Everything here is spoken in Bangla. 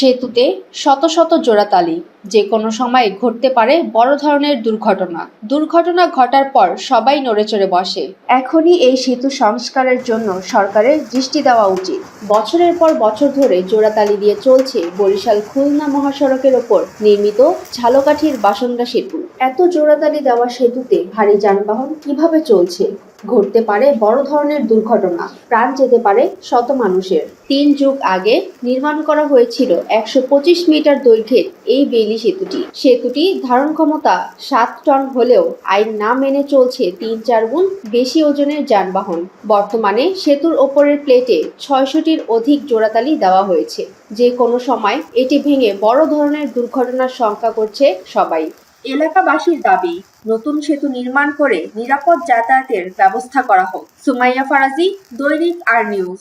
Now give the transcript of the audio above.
সেতুতে শত শত জোড়াতালি। যে কোনো সময় ঘটতে পারে বড় ধরনের দুর্ঘটনা। দুর্ঘটনা ঘটার পর সবাই নড়েচড়ে বসে। এখনই এই সেতু সংস্কারের জন্য সরকারের দৃষ্টি দেওয়া উচিত। বছরের পর বছর ধরে জোড়াতালি দিয়ে চলছে বরিশাল খুলনা মহাসড়কের ওপর নির্মিত ঝালকাঠির বাসন্দা সেতু। এত জোড়াতালি দেওয়া সেতুতে ভারী যানবাহন কীভাবে চলছে? ঘটতে পারে বড় ধরনের দুর্ঘটনা। প্রাণ যেতে পারে শত মানুষের। তিন যুগ আগে নির্মাণ করা হয়েছিল একশো পঁচিশ মিটার দৈর্ঘ্যের এই বেইলি সেতুটি। সেতুটি ধারণ ক্ষমতা সাত টন হলেও আইন না মেনে চলছে তিন চার গুণ বেশি ওজনের যানবাহন। বর্তমানে সেতুর ওপরের প্লেটে ছয়শটির অধিক জোড়াতালি দেওয়া হয়েছে। যে কোনো সময় এটি ভেঙে বড় ধরনের দুর্ঘটনার শঙ্কা করছে সবাই। এলাকাবাসীর দাবি, নতুন সেতু নির্মাণ করে নিরাপদ যাতায়াতের ব্যবস্থা করা হোক। সুমাইয়া ফারাজি, দৈনিক আর নিউজ।